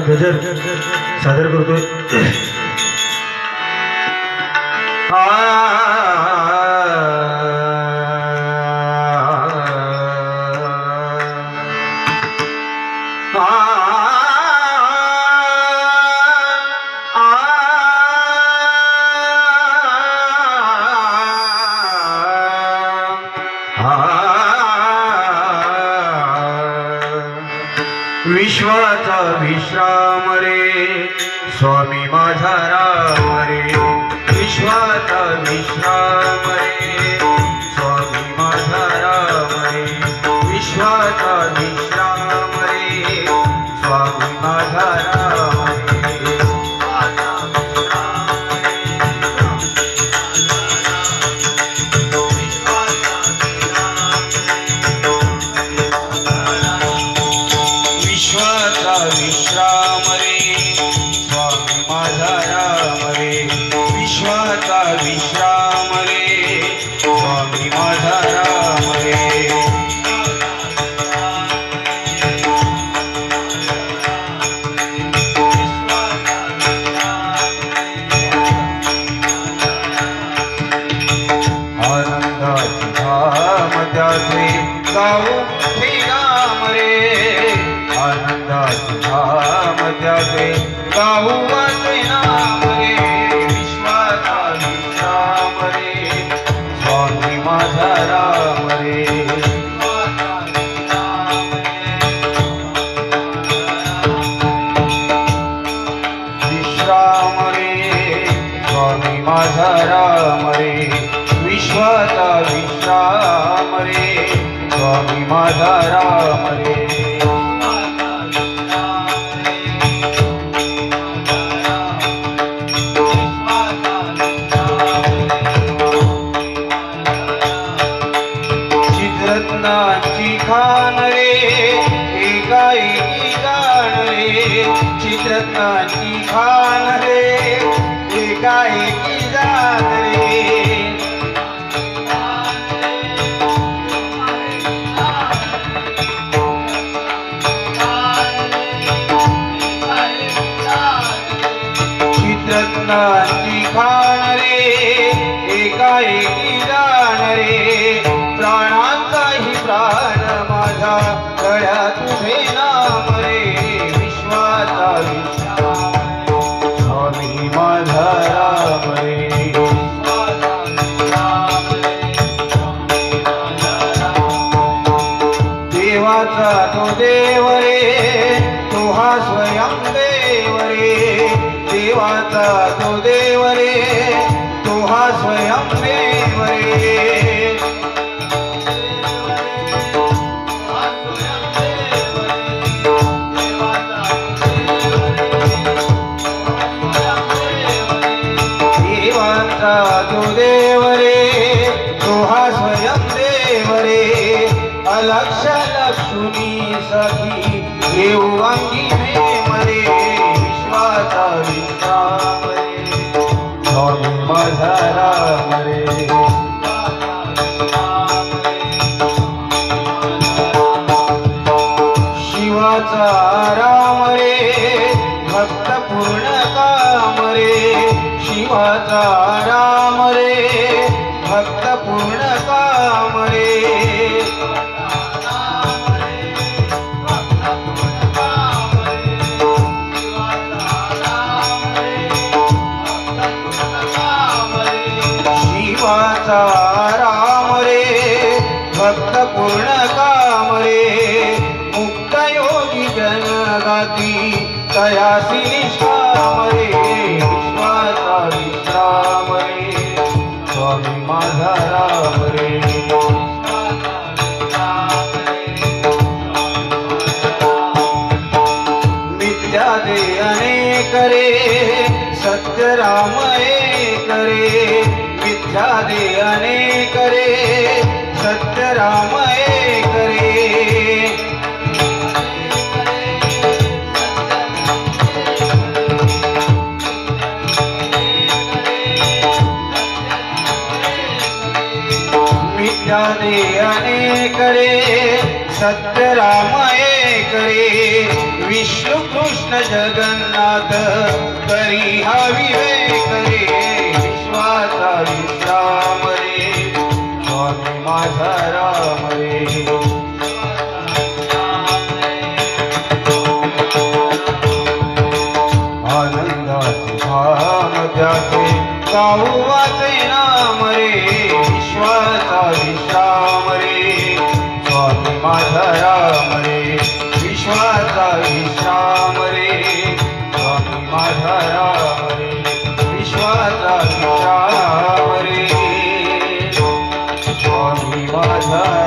भजन सादर करतोय. विश्वाचा विश्राम रे. स्वामी माझा राम रे. विश्वाचा विश्राम विश्राम रे स्वामी माझा राम रे आनंदाची धाम त्याचे गाऊ हे राम रे आनंदाची धाम त्याचे गाऊ वाचे स्वामी माझा राम रे विश्वाचा विश्राम रे. स्वामी माझा राम रे खान रे. एकाएकी गाण रे चित्ररत्नाची खान रे. एकाएकी गाण रे चित्ररत्नाची खाण रे एकाएकी गाण तो देव रे तो हा स्वयं देव रे देवाचा तो देव रे तो हा स्वयं देव रे लक्ष लक्ष्मी सखी देऊ अंगी मरे विश्वाचा विश्राम स्वामी माझा शिवाचा राम रे भक्त पूर्ण काम रे. शिवाचा राम राम करे विद्या दे अनेक करे. सत्य राम ज्ञाने दे अनेक रे सत्य राम एक रे विष्णू कृष्ण जगन्नाथ करी हा माझा राम रे विश्वाचा विश्राम रे स्वामी माझा राम रे विश्वाचा विश्राम रे स्वामी माझा